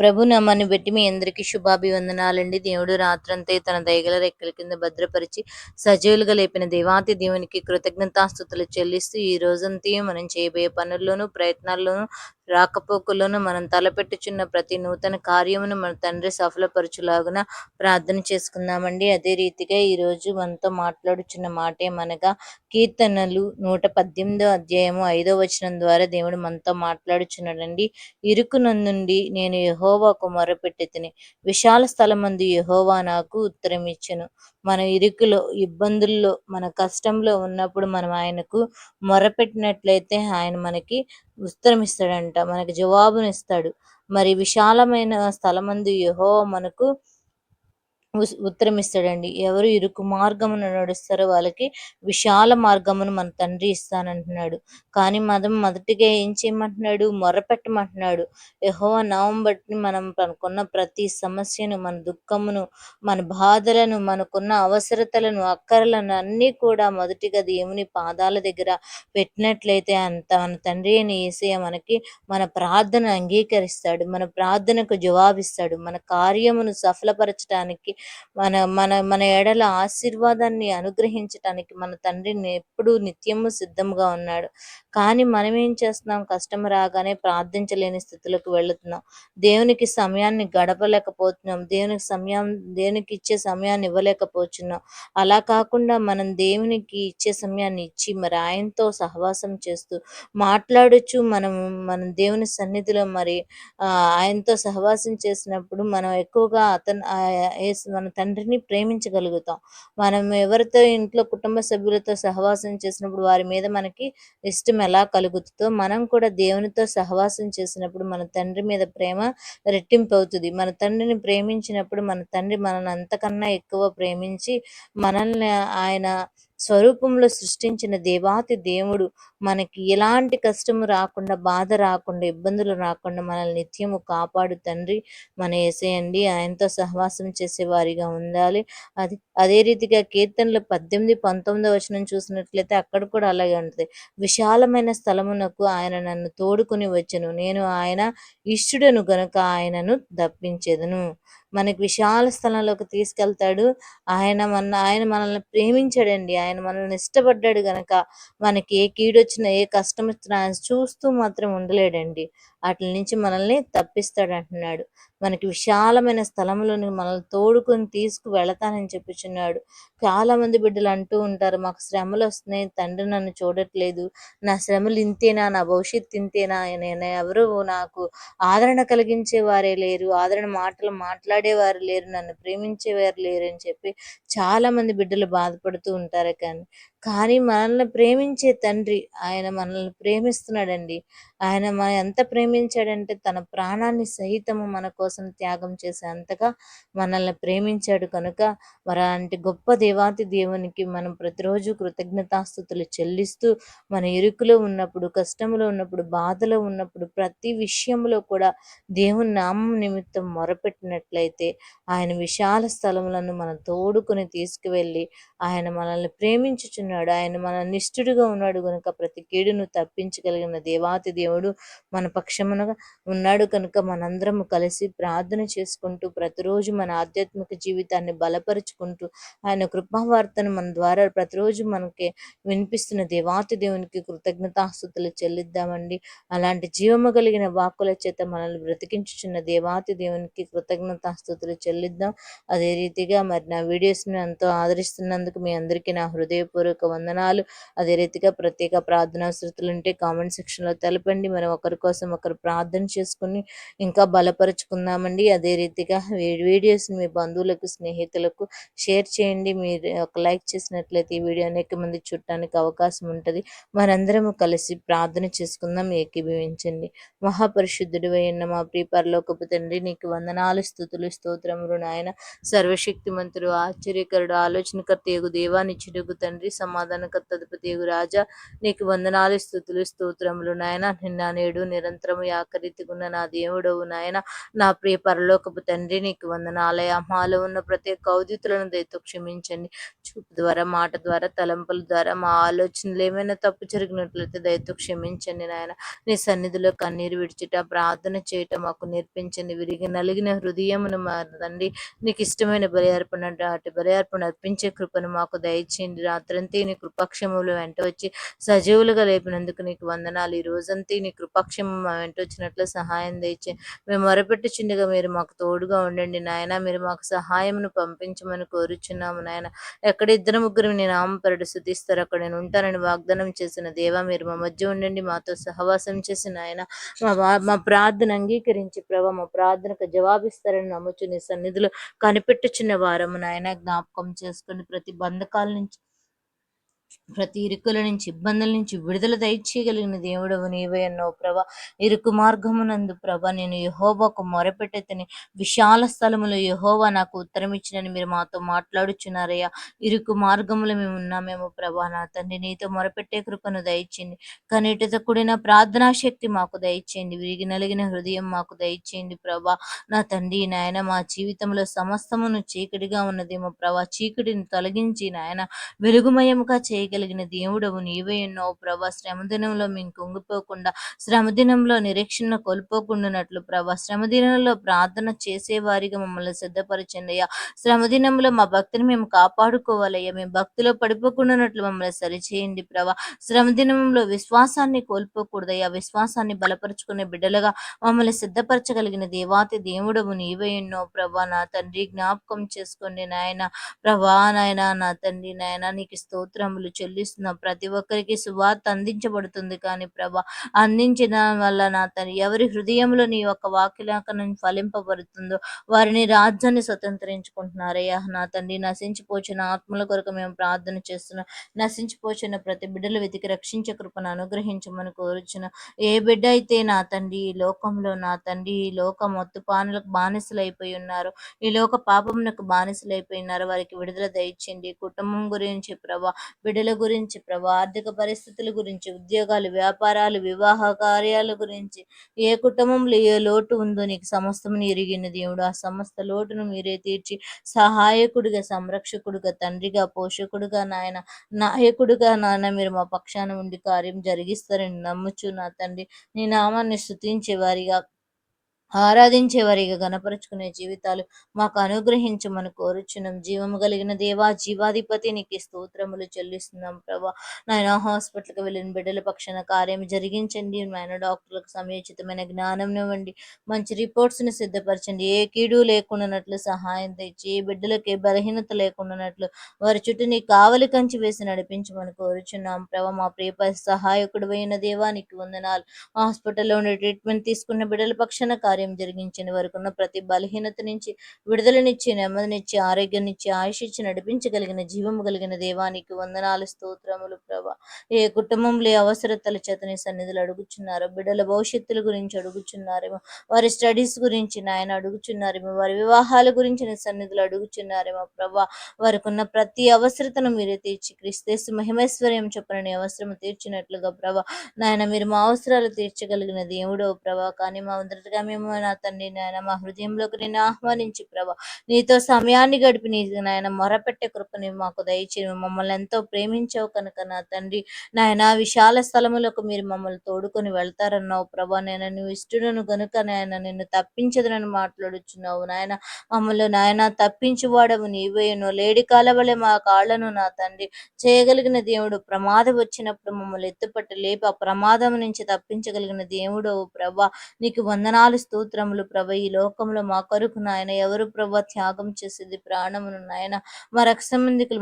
ప్రభు నామాన్ని బట్టి మీ అందరికీ శుభాభివందనాలండి. దేవుడు రాత్రంతే తన దయగల రెక్కల కింద భద్రపరిచి సజీవులుగా లేపిన దేవాతి దేవునికి కృతజ్ఞతాస్థుతులు చెల్లిస్తూ ఈ రోజంతా మనం చేయబోయే పనుల్లోనూ ప్రయత్నాల్లోనూ రాకపోకల్లోనూ మనం తలపెట్టుచున్న ప్రతి నూతన కార్యమును మన తండ్రి సఫలపరచులాగున ప్రార్థన చేసుకుందామండి. అదే రీతిగా ఈరోజు మనతో మాట్లాడుచున్న మాట ఏమనగా కీర్తనలు నూట పద్దెనిమిదో అధ్యాయము ఐదో వచనం ద్వారా దేవుడు మనతో మాట్లాడుచున్నాడండి. ఇరుకునందుండి నేను యహోవాకు మొరపెట్టి తిని విశాల స్థలమందు యహోవా నాకు ఉత్తరమిచ్చును. మన ఇరుకులో ఇబ్బందుల్లో మన కష్టంలో ఉన్నప్పుడు మనం ఆయనకు మొరపెట్టినట్లయితే ఆయన మనకి ఉత్తరం ఇస్తాడంట మనకి జవాబునిస్తాడు. మరి విశాలమైన స్థలమందు యహో మనకు ఉత్తరం ఇస్తాడండి ఎవరు ఇరుకు మార్గమును నడుస్తారో వాళ్ళకి విశాల మార్గమును మన తండ్రి ఇస్తానంటున్నాడు. కానీ మనం మొదటిగా ఏం చేయమంటున్నాడు? మొరపెట్టమంటున్నాడు. యహో నామం బట్టి మనం మనకున్న ప్రతి సమస్యను మన దుఃఖమును మన బాధలను మనకున్న అవసరతలను అక్కరలను అన్నీ కూడా మొదటిగా దేవుని పాదాల దగ్గర పెట్టినట్లయితే అంత మన తండ్రి అని ఏసయ్య మనకి మన ప్రార్థన అంగీకరిస్తాడు. మన ప్రార్థనకు జవాబిస్తాడు. మన కార్యమును సఫలపరచడానికి మన మన మన ఎడల ఆశీర్వాదాన్ని అనుగ్రహించటానికి మన తండ్రిని ఎప్పుడూ నిత్యము సిద్ధముగా ఉన్నాడు. కానీ మనం ఏం చేస్తున్నాం? కష్టం రాగానే ప్రార్థించలేని స్థితిలోకి వెళుతున్నాం. దేవునికి సమయాన్ని గడపలేకపోతున్నాం. దేవునికి సమయం దేవునికి ఇచ్చే సమయాన్ని ఇవ్వలేకపోతున్నాం. అలా కాకుండా మనం దేవునికి ఇచ్చే సమయాన్ని ఇచ్చి మరి ఆయనతో సహవాసం చేస్తూ మాట్లాడచ్చు మనం మనం దేవుని సన్నిధిలో మరి ఆయనతో సహవాసం చేసినప్పుడు మనం ఎక్కువగా అతను మన తండ్రిని ప్రేమించగలుగుతాం. మనం ఎవరితో ఇంట్లో కుటుంబ సభ్యులతో సహవాసం చేసినప్పుడు వారి మీద మనకి ఇష్టం ఎలా కలుగుతుందో మనం కూడా దేవునితో సహవాసం చేసినప్పుడు మన తండ్రి మీద ప్రేమ రెట్టింపు అవుతుంది మన తండ్రిని ప్రేమించినప్పుడు మన తండ్రి మనల్ని అంతకన్నా ఎక్కువ ప్రేమించి మనల్ని ఆయన స్వరూపంలో సృష్టించిన దేవాతి దేవుడు మనకి ఎలాంటి కష్టము రాకుండా బాధ రాకుండా ఇబ్బందులు రాకుండా మనల్ని నిత్యము కాపాడు తండ్రి మన వేసేయండి ఆయనతో సహవాసం చేసే వారిగా ఉండాలి. అది అదే రీతిగా కీర్తనలు పద్దెనిమిది పంతొమ్మిది వచనం చూసినట్లయితే అక్కడ కూడా అలాగే ఉంటుంది. విశాలమైన స్థలమునకు ఆయన నన్ను తోడుకుని వచ్చను. నేను ఆయన ఇష్టడను గనుక ఆయనను దప్పించేదను. మనకి విశాల స్థలంలోకి తీసుకెళ్తాడు. ఆయన మన ఆయన మనల్ని ప్రేమించాడండి. ఆయన మనల్ని ఇష్టపడ్డాడు గనక మనకి ఏ కీడొచ్చినా ఏ కష్టం వచ్చినా చూస్తూ మాత్రం ఉండలేడండి. వాటి నుంచి మనల్ని తప్పిస్తాడు అంటున్నాడు మనకి విశాలమైన స్థలంలోని మనల్ని తోడుకొని తీసుకు వెళతానని చెప్పుచున్నాడు. చాలా మంది బిడ్డలు అంటూ ఉంటారు మాకు శ్రమలు వస్తున్నాయి తండ్రి నన్ను చూడట్లేదు. నా శ్రమలు ఇంతేనా? నా భవిష్యత్తు ఇంతేనా? నేను ఎవరు? నాకు ఆదరణ కలిగించే వారే లేరు. ఆదరణ మాటలు మాట్లాడేవారు లేరు. నన్ను ప్రేమించేవారు లేరు అని చెప్పి చాలా మంది బిడ్డలు బాధపడుతూ ఉంటారు. కానీ కానీ మనల్ని ప్రేమించే తండ్రి ఆయన మనల్ని ప్రేమిస్తున్నాడండి. ఆయన మన ఎంత ప్రేమించాడంటే తన ప్రాణాన్ని సహితము మన కోసం త్యాగం చేసే అంతగా మనల్ని ప్రేమించాడు కనుక మరి అలాంటి గొప్ప దేవాతి దేవునికి మనం ప్రతిరోజు కృతజ్ఞతాస్థుతులు చెల్లిస్తూ మన ఇరుకులో ఉన్నప్పుడు కష్టంలో ఉన్నప్పుడు బాధలో ఉన్నప్పుడు ప్రతి విషయంలో కూడా దేవుని నామం నిమిత్తం మొరపెట్టినట్లయితే ఆయన విశాల స్థలములను మనం తోడుకొని తీసుకువెళ్ళి ఆయన మనల్ని ఉన్నాడు ఆయన మన నిష్ఠుడుగా ఉన్నాడు కనుక ప్రతి కీడును తప్పించగలిగిన దేవాతి దేవుడు మన పక్షమున ఉన్నాడు కనుక మనందరం కలిసి ప్రార్థన చేసుకుంటూ ప్రతిరోజు మన ఆధ్యాత్మిక జీవితాన్ని బలపరుచుకుంటూ ఆయన కృపావార్తను మన ద్వారా ప్రతిరోజు మనకి వినిపిస్తున్న దేవాతి దేవునికి కృతజ్ఞతాస్తుతులు చెల్లిద్దామండి. అలాంటి జీవము కలిగిన వాక్కుల చేత మనల్ని బ్రతికించుచున్న దేవాతి దేవునికి కృతజ్ఞతాస్తుతులు చెల్లిద్దాం. అదే రీతిగా మరి నా వీడియోస్ని ఎంతో ఆదరిస్తున్నందుకు మీ అందరికీ నా హృదయపూర్వక వందనాలు. అదే రీతిగా ప్రత్యేక ప్రార్థనా శృతులు ఉంటే కామెంట్ సెక్షన్లో తెలపండి. మనం ఒకరి కోసం ఒకరు ప్రార్థన చేసుకుని ఇంకా బలపరుచుకుందామండి. అదే రీతిగా వీడియోస్ని మీ బంధువులకు స్నేహితులకు షేర్ చేయండి. మీరు ఒక లైక్ చేసినట్లయితే ఈ వీడియో అనేక మంది చూడటానికి అవకాశం ఉంటుంది. మనందరము కలిసి ప్రార్థన చేసుకుందాం. ఏకీభవించండి. మహాపరిశుద్ధుడు అయిన మా ప్రియ తండ్రి నీకు వందనాలు స్థుతులు స్తోత్రములు నాయన. సర్వశక్తిమంతుడు ఆశ్చర్యకరుడు ఆలోచనకర్త దేవాన్ని దేవానిచ్చుడుగు తండ్రి సమాధానకర్త అధిపతి రాజా. నీకు వందనాలు స్థుతులు స్తోత్రములు నాయన. నిన్న నేడు నిరంతరము యాకరితిగున్న నా దేవుడవు నాయన. నా ప్రియ పరలోకపు తండ్రి నీకు వందనాలయ. మాలో ఉన్న ప్రతి ఒక్క అవధితులను దయతో క్షమించండి. చూపు ద్వారా మాట ద్వారా తలంపుల ద్వారా మా ఆలోచనలు ఏమైనా తప్పు జరిగినట్లయితే దయతో క్షమించండి నాయన. నీ సన్నిధిలో కన్నీరు విడిచిట ప్రార్థన చేయటం మాకు నేర్పించండి. విరిగి నలిగిన హృదయమును మా తండ్రి నీకు ఇష్టమైన బలి అర్పణ అటు బలి అర్పణ అర్పించే కృపను మాకు దయచేయండి. రాత్రంతే నీ కృపక్షములు వెంట వచ్చి సజీవులుగా లేపినందుకు నీకు వందనాలు. ఈ రోజంతా నీ కృపక్షమం మా వెంట వచ్చినట్లు సహాయం తెచ్చి మేము మొరపెట్టుచుండగా మీరు మాకు తోడుగా ఉండండి నాయన. మీరు మాకు సహాయమును పంపించమని కోరుచున్నాము నాయన. ఎక్కడ ఇద్దరు ముగ్గురు నీ నామపరుడు శుద్ధిస్తారు అక్కడ నేను ఉంటానని వాగ్దానం చేసిన దేవా మీరు మా మధ్య ఉండండి మాతో సహవాసం చేసిన ఆయన మా మా ప్రార్థన అంగీకరించి ప్రభా మా ప్రార్థనకు జవాబిస్తారని నమ్ముచు నీ సన్నిధిలో కనిపెట్టుచున్న వారము నాయన. జ్ఞాపకం చేసుకుని ప్రతి బంధకాల నుంచి ప్రతి ఇరుకుల నుంచి ఇబ్బందుల నుంచి విడుదల దయచేయగలిగిన దేవుడవు నీవే అన్నావు ప్రభ. ఇరుకు మార్గమునందు ప్రభ. నేను యహోవాకు మొరపెట్టెతని విశాల స్థలములో యహోవా నాకు ఉత్తరం ఇచ్చినని మీరు మాతో మాట్లాడుచున్నారయ్యా. ఇరుకు మార్గములో మేము ఉన్నామేమో ప్రభా. నా తండ్రి నీతో మొరపెట్టే కృపను దయచేయండి. కనీటితో కూడిన ప్రార్థనా శక్తి మాకు దయచేయండి. విరిగి నలిగిన హృదయం మాకు దయచేయండి ప్రభా. నా తండ్రి నాయన మా జీవితంలో సమస్తమును చీకటిగా ఉన్నదేమో ప్రభా. చీకటిని తొలగించి నాయన వెలుగుమయముగా కలిగిన దేవుడవు నీవే ఉన్నావు ప్రభా. శ్రమదినంలో మేము కుంగిపోకుండా శ్రమదినంలో నిరీక్షణ కోల్పోకుండానట్లు ప్రభా. శ్రమదినంలో ప్రార్థన చేసేవారిగా మమ్మల్ని సిద్ధపరచండి అయ్యా శ్రమదినంలో మా భక్తిని మేము కాపాడుకోవాలయ్యా. మేము భక్తిలో పడిపోకుండానట్లు మమ్మల్ని సరిచేయండి ప్రభా. శ్రమదినంలో విశ్వాసాన్ని కోల్పోకూడదయ్యా. విశ్వాసాన్ని బలపరుచుకునే బిడ్డలుగా మమ్మల్ని సిద్ధపరచగలిగిన దేవాతి దేవుడవు నీవే ఉన్నావు ప్రభా. నా తండ్రి జ్ఞాపకం చేసుకోండి నాయన. ప్రభా నాయన నా తండ్రి నాయన నీకు స్తోత్రములు చెల్లిస్తున్నాం ప్రతి ఒక్కరికి సువార్త అందించబడుతుంది కానీ ప్రభా అందించిన వల్ల నా తండ్రి ఎవరి హృదయంలో నీ యొక్క వాక్యలేఖనం ఫలింపబడుతుందో వారిని రాజ్యాన్ని స్వతంత్రించుకుంటున్నారయ్యా నా తండ్రి. నశించిపోచిన ఆత్మల కొరకు మేము ప్రార్థన చేస్తున్నాం. నశించిపోచిన ప్రతి బిడ్డలు వెతికి రక్షించే కృపను అనుగ్రహించమని కోరుచున్న. ఏ బిడ్డ అయితే నా తండ్రి ఈ లోకంలో నా తండ్రి ఈ లోక మొత్తు పానులకు బానిసలైపోయి ఉన్నారు ఈ లోక పాపమునకు బానిసలైపోయినారు వారికి విడుదల దయచేయండి. కుటుంబం గురించి ప్రభా బిడ్డల గురించి ప్రభా ఆర్థిక పరిస్థితుల గురించి ఉద్యోగాలు వ్యాపారాలు వివాహ కార్యాల గురించి ఏ కుటుంబంలో ఏ లోటు ఉందో నీకు సమస్తమును ఎరిగిన దేవుడు. ఆ సమస్త లోటును మీరే తీర్చి సహాయకుడిగా సంరక్షకుడిగా తండ్రిగా పోషకుడిగా నాయన నాయకుడిగా నాన్న మీరు మా పక్షాన ఉండి కార్యం జరిగిస్తారని నమ్ముచు నా తండ్రి నీ నామాన్ని స్థుతించే వారిగా ఆరాధించే వారిగా గనపరుచుకునే జీవితాలు మాకు అనుగ్రహించమని కోరుచున్నాం. జీవము కలిగిన దేవా జీవాధిపతి నీకు స్తోత్రములు చెల్లిస్తున్నాం ప్రభా. నాయన హాస్పిటల్కి వెళ్ళిన బిడ్డల పక్షాన కార్యం జరిగించండి. నాయన డాక్టర్లకు సమయోచితమైన జ్ఞానం ఇవ్వండి. మంచి రిపోర్ట్స్ని సిద్ధపరచండి. ఏ కీడు లేకుండానట్లు సహాయం తెచ్చి ఏ బిడ్డలకు ఏ బలహీనత లేకుండానట్లు వారి చుట్టూ నీ కావలి కంచి వేసి నడిపించమని కోరుచున్నాం ప్రభా. మా ప్రియ సహాయకుడు అయిన దేవానికి వందనాలు. హాస్పిటల్లో ఉండే ట్రీట్మెంట్ తీసుకున్న బిడ్డల పక్షాన కార్యం జరిగించిన వారికి ఉన్న ప్రతి బలహీనత నుంచి విడుదలనిచ్చి నెమ్మదినిచ్చి ఆరోగ్యాన్నిచ్చి ఆయుష్ ఇచ్చి నడిపించగలిగిన జీవము కలిగిన దేవానికి వందనాలు స్తోత్రములు ప్రభా. ఏ కుటుంబంలో అవసరతల చేత నీ సన్నిధులు అడుగుచున్నారో బిడ్డల భవిష్యత్తుల గురించి అడుగుచున్నారేమో వారి స్టడీస్ గురించి నాయన అడుగుచున్నారేమో వారి వివాహాల గురించి నీ సన్నిధులు అడుగుచున్నారేమో ప్రభా. వారికి ఉన్న ప్రతి అవసరతను మీరే తీర్చి క్రిస్తేసు మహిమేశ్వర్యం చొప్పున నీ తీర్చినట్లుగా ప్రభా. నాయన మీరు మా అవసరాలు తీర్చగలిగిన దేవుడో ప్రభా. కానీ మా మొదటగా మేము నా తండ్రి నాయన మా హృదయంలోకి నేను ఆహ్వానించి ప్రభా. నీతో సమయాన్ని గడిపి నీ నాయన మొరపెట్టే కృపని మాకు దయచేసి మమ్మల్ని ఎంతో ప్రేమించావు కనుక నా తండ్రి నాయన విశాల స్థలములకు మీరు మమ్మల్ని తోడుకొని వెళ్తారన్నావు ప్రభా. నేను నువ్వు ఇష్టడును గనుక నాయన నిన్ను తప్పించదనని మాట్లాడుచున్నావు నాయన. మమ్మల్ని నాయన తప్పించువాడము నీవేను లేడి కాలవలే మా కాళ్ళను నా తండ్రి. చేయగలిగిన దేవుడు ప్రమాదం వచ్చినప్పుడు మమ్మల్ని ఎత్తుపట్టి లేపి ఆ ప్రమాదం నుంచి తప్పించగలిగిన దేవుడు ప్రభా. నీకు వందనాలు స్తోత్రములు ప్రభ. ఈ లోకంలో మా కొరకు నాయన ఎవరు ప్రభా త్యాగం చేసేది ప్రాణమును నాయన. మా రక్ష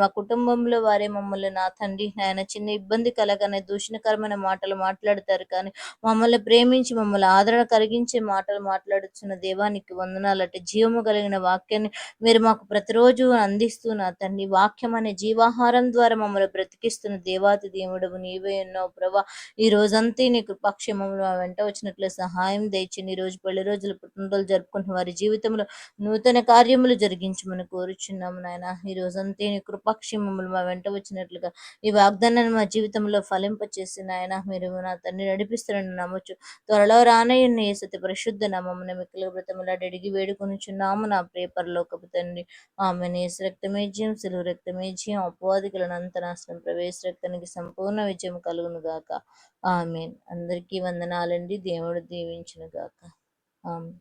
మా కుటుంబంలో వారే మమ్మల్ని నా తండ్రి నాయన. చిన్న ఇబ్బంది కలగానే దూషణకరమైన మాటలు మాట్లాడతారు కానీ మమ్మల్ని ప్రేమించి మమ్మల్ని ఆదరణ కలిగించే మాటలు మాట్లాడుతున్న దేవానికి వందనాలట జీవము కలిగిన వాక్యాన్ని మీరు మాకు ప్రతిరోజు అందిస్తూ నా తండ్రి వాక్యం అనే జీవాహారం ద్వారా మమ్మల్ని బ్రతికిస్తున్న దేవాతి దేవుడవు నీవే ఉన్నావు ప్రభా. ఈ రోజంతా నీ కృపాక్షేమంలో మా వెంట వచ్చినట్లు సహాయం దయచి ఈ రోజు పెళ్ళి రోజులు పుట్టినరోజులు జరుపుకుంటున్న వారి జీవితంలో నూతన కార్యములు జరిగించమని కోరుచున్నాము నాయన. ఈ రోజంతే నీ కృపాక్షేమములు మా వెంట వచ్చినట్లుగా ఈ వాగ్దానాన్ని మా జీవితంలో ఫలింపచేసి నాయన మీరు నా తండ్రి నడిపిస్తారని నమ్మచ్చు త్వరలో రానయ్యున్న ఏ సతి పరిశుద్ధ నామమున మిక్కల వ్రతములాడి అడిగి వేడుకొనుచున్నాము నా ప్రేపరలోకపు తండ్రి. ఆమె నేసు రక్తమే జయం సులువు రక్తమే జయం అపవాదికులను అంతనాశనం ప్రవేశ రక్తానికి సంపూర్ణ విజయం కలుగును గాక ఆమెన్. అందరికీ వందనాలండి. దేవుడు దీవించును గాక ఆమెన్